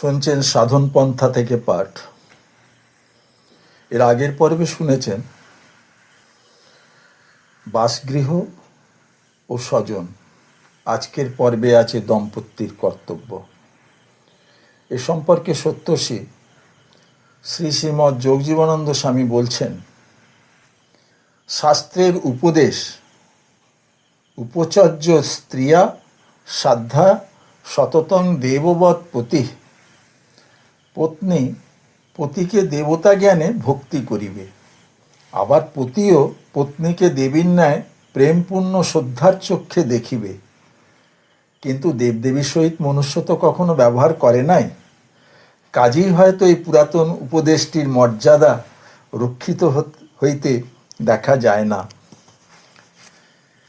শুনছেন সাধন পন্থা থেকে পাঠ। এর আগের পর্বে শুনেছেন, বাসগৃহ ও স্বজন। আজকের পর্বে আছে দম্পতির কর্তব্য। এ সম্পর্কে সত্যশ্রী শ্রী শ্রীমৎ যোগজীবনানন্দ স্বামী বলছেন, শাস্ত্রের উপদেশ, উপচর্য স্ত্রিয়া সাধ্যা সততং দেববৎ পতি পত্নী পতিকে দেবতা জ্ঞানে ভক্তি করিবে। আবার পতিও পত্নীকে দেবীর ন্যায় প্রেমপূর্ণ শ্রদ্ধার চক্ষে দেখিবে। কিন্তু দেবদেবীর সহিত মনুষ্য তো কখনো ব্যবহার করে নাই। কাজেই হয়তো এই পুরাতন উপদেশটির মর্যাদা রক্ষিত হইতে দেখা যায় না।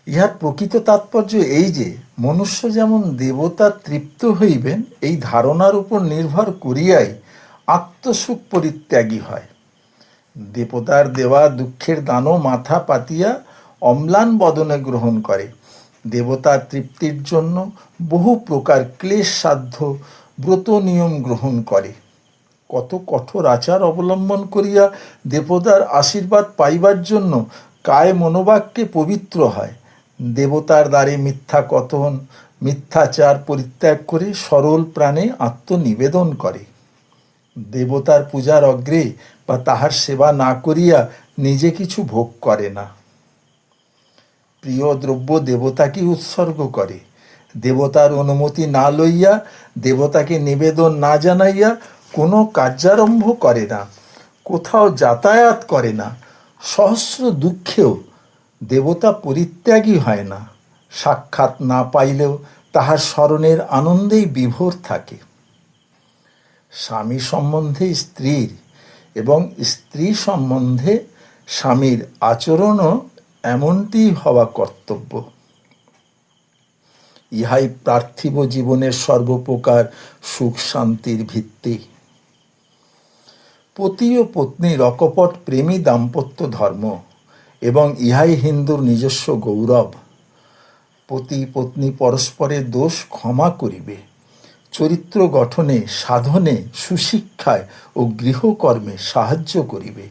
ইহার প্রকৃত তাৎপর্য এই যে, মনুষ্য যেমন দেবতা তৃপ্ত হইবেন, এই ধারণার উপর নির্ভর করিয়াই আত্মসুখ পরিত্যাগী হয়। দেবতার দেওয়া দুঃখের দানও মাথা পাতিয়া অম্লান বদনে গ্রহণ করে। দেবতার তৃপ্তির জন্য বহু প্রকার ক্লেশ সাধ্য ব্রত নিয়ম গ্রহণ করে। কত কঠোর আচার অবলম্বন করিয়া দেবতার আশীর্বাদ পাইবার জন্য কায় মনোবাক্যে পবিত্র হয়। দেবতার দ্বারে মিথ্যা কথন, মিথ্যাচার পরিত্যাগ করে সরল প্রাণে আত্মনিবেদন করে। দেবতার পূজার অগ্রে বা তাহার সেবা না করিয়া নিজে কিছু ভোগ করে না। প্রিয় দ্রব্য দেবতাকে উৎসর্গ করে। দেবতার অনুমতি না লইয়া, দেবতাকে নিবেদন না জানাইয়া কোনো কার্যারম্ভ করে না। কোথাও যাতায়াত করে না। সহস্র দুঃখেও দেবতা পরিত্যাগী হয় না। সাক্ষাৎ না পাইলেও তাহার স্মরণের আনন্দেই বিভোর থাকে। স্বামী সম্বন্ধে স্ত্রীর এবং স্ত্রী সম্বন্ধে স্বামীর আচরণও এমনটি হওয়া কর্তব্য। ইহাই পার্থিব জীবনের সর্বপ্রকার সুখ শান্তির ভিত্তি। পতি ও পত্নীর অকপট প্রেমী দাম্পত্য ধর্ম। এবং ইহাই হিন্দুর নিজস্ব গৌরব। পতি, পত্নী পরস্পরের দোষ ক্ষমা করিবে। চরিত্র গঠনে, সাধনে, সুশিক্ষায় ও গৃহকর্মে সাহায্য করিবে।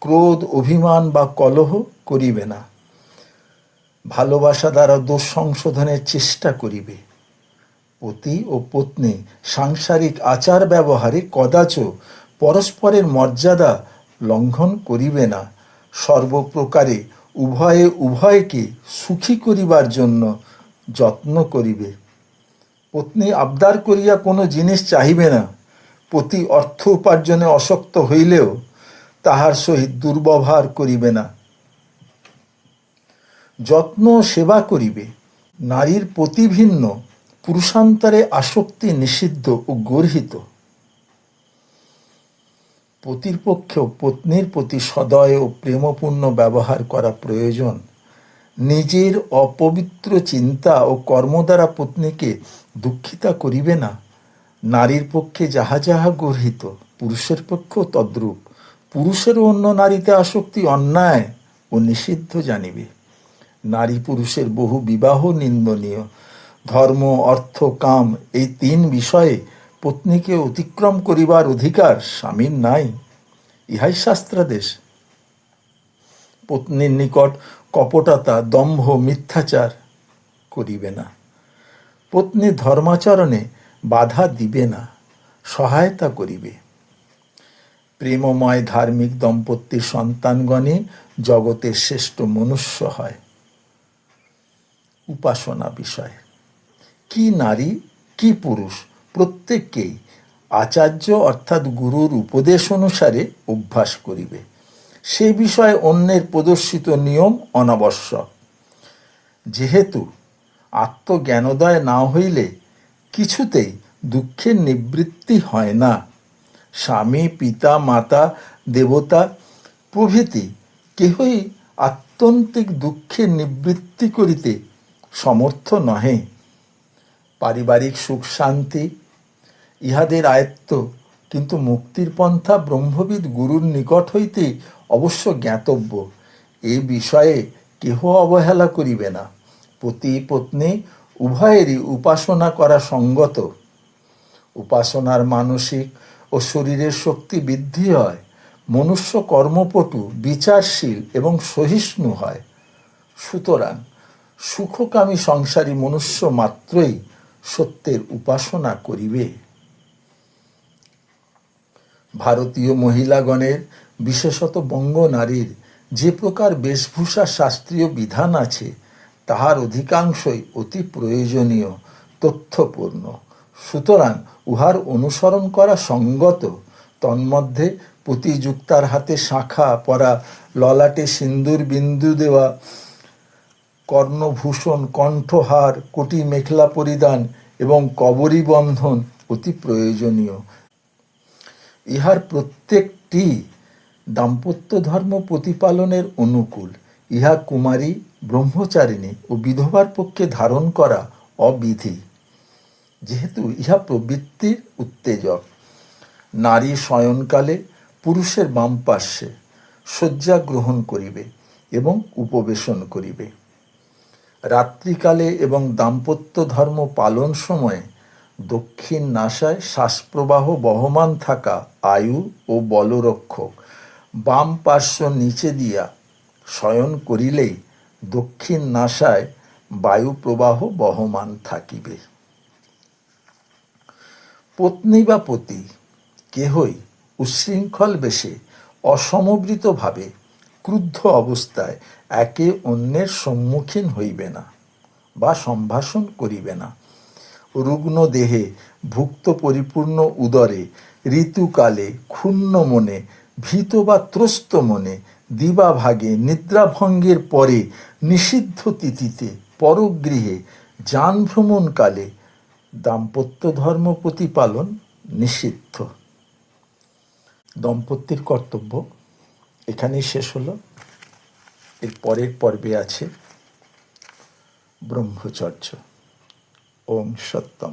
ক্রোধ, অভিমান বা কলহ করিবে না। ভালোবাসা দ্বারা দোষ সংশোধনের চেষ্টা করিবে। পতি ও পত্নী সাংসারিক আচার ব্যবহারে কদাচ পরস্পরের মর্যাদা লঙ্ঘন করিবে না। সর্বপ্রকারে উভয়ে উভয়কে সুখী করিবার জন্য যত্ন করিবে। পত্নী আবদার করিয়া কোনো জিনিস চাহিবে না। পতি অর্থ উপার্জনে অশক্ত হইলেও তাহার সহিত দুর্ব্যবহার করিবে না। যত্ন সেবা করিবে। নারীর প্রতিভিন্ন পুরুষান্তরে আসক্তি নিষিদ্ধ ও গর্হিত। পতির পক্ষেও পত্নীর প্রতি সদয় ও প্রেমপূর্ণ ব্যবহার করা প্রয়োজন। নিজের অপবিত্র চিন্তা ও কর্ম দ্বারা পত্নীকে দুঃখিতা করিবে না। নারীর পক্ষে যাহা যাহা গর্হিত, পুরুষের পক্ষেও তদ্রূপ। পুরুষেরও অন্য নারীতে আসক্তি, অন্যায় ও নিষিদ্ধ জানিবে। নারী পুরুষের বহু বিবাহ নিন্দনীয়। ধর্ম, অর্থ, কাম এই তিন বিষয়ে পত্নীকে অতিক্রম করিবার অধিকার স্বামীর নাই, ইহাই শাস্ত্রাদেশ। পত্নীর নিকট কপটতা, দম্ভ, মিথ্যাচার করিবে না। পত্নী ধর্মাচরণে বাধা দিবে না, সহায়তা করিবে। প্রেমময় ধার্মিক দম্পতির সন্তানগণে জগতের শ্রেষ্ঠ মনুষ্য হয়। উপাসনা বিষয়। কি নারী, কি পুরুষ প্রত্যেককেই আচার্য অর্থাৎ গুরুর উপদেশ অনুসারে অভ্যাস করিবে। সে বিষয়ে অন্যের প্রদর্শিত নিয়ম অনাবশ্যক। যেহেতু আত্মজ্ঞানোদয় না হইলে কিছুতেই দুঃখের নিবৃত্তি হয় না। স্বামী, পিতা, মাতা, দেবতা প্রভৃতি কেহই আত্যন্তিক দুঃখের নিবৃত্তি করিতে সমর্থ নহে। পারিবারিক সুখ, শান্তি ইহাদের আয়ত্ত। কিন্তু মুক্তির পন্থা ব্রহ্মবিদ গুরুর নিকট হইতে অবশ্য জ্ঞাতব্য। এই বিষয়ে কেহ অবহেলা করিবে না। পতি পত্নী উভয়েরই উপাসনা করা সঙ্গত। উপাসনার মানসিক ও শরীরের শক্তি বৃদ্ধি হয়। মনুষ্য কর্মপটু বিচারশীল এবং সহিষ্ণু হয়। সুতরাং সুখকামী সংসারী মনুষ্য মাত্রই সত্যের উপাসনা করিবে। ভারতীয় মহিলাগণের, বিশেষত বঙ্গ নারীর, যে প্রকার বেশভূষা শাস্ত্রীয় বিধান আছে, তাহার অধিকাংশই অতি প্রয়োজনীয়, তথ্যপূর্ণ। সুতরাং উহার অনুসরণ করা সঙ্গত, তন্মধ্যে প্রতিযুক্তার হাতে শাখা পরা, ললাটে সিন্দুর বিন্দু দেওয়া, কর্ণভূষণ, কণ্ঠহার, কোটি মেখলা পরিধান এবং কবরী বন্ধন অতি প্রয়োজনীয়। ইহার প্রত্যেকটি দাম্পত্য ধর্ম প্রতিপালনের অনুকূল। ইহা কুমারী, ব্রহ্মচারিণী ও বিধবার পক্ষে ধারণ করা অবিধি। যেহেতু ইহা প্রবৃত্তির উত্তেজক। নারী শয়নকালে পুরুষের বাম পার্শ্বে শয্যা গ্রহণ করিবে এবং উপবেশন করিবে। রাত্রিকালে এবং দাম্পত্য ধর্ম পালন সময়ে দক্ষিণ নাসায় শ্বাসপ্রবাহ বহমান থাকা আয়ু ও বলরক্ষক। বাম পার্শ্ব নিচে দিয়া শয়ন করিলেই দক্ষিণ নাসায় বায়ু প্রবাহ বহমান থাকিবে। পত্নী বা পতি, কেহই উচ্ছৃঙ্খল বেশে অসমবৃতভাবে ক্রুদ্ধ অবস্থায় একে অন্যের সম্মুখীন হইবে না বা সম্ভাষণ করিবে না। রুগ্ন দেহে ভুক্ত পরিপূর্ণ উদরে ঋতুকালে ক্ষুণ্ণ মনে, ভীত বা ত্রস্ত মনে দিবাভাগে নিদ্রাভঙ্গের পরে নিষিদ্ধ তিথিতে পরগৃহে যান ভ্রমণকালে দাম্পত্য ধর্ম প্রতিপালন নিষিদ্ধ। দম্পতির কর্তব্য এখানেই শেষ হলো। এর পরের পর্বে আছে ব্রহ্মচর্য। ഓം ശത്തം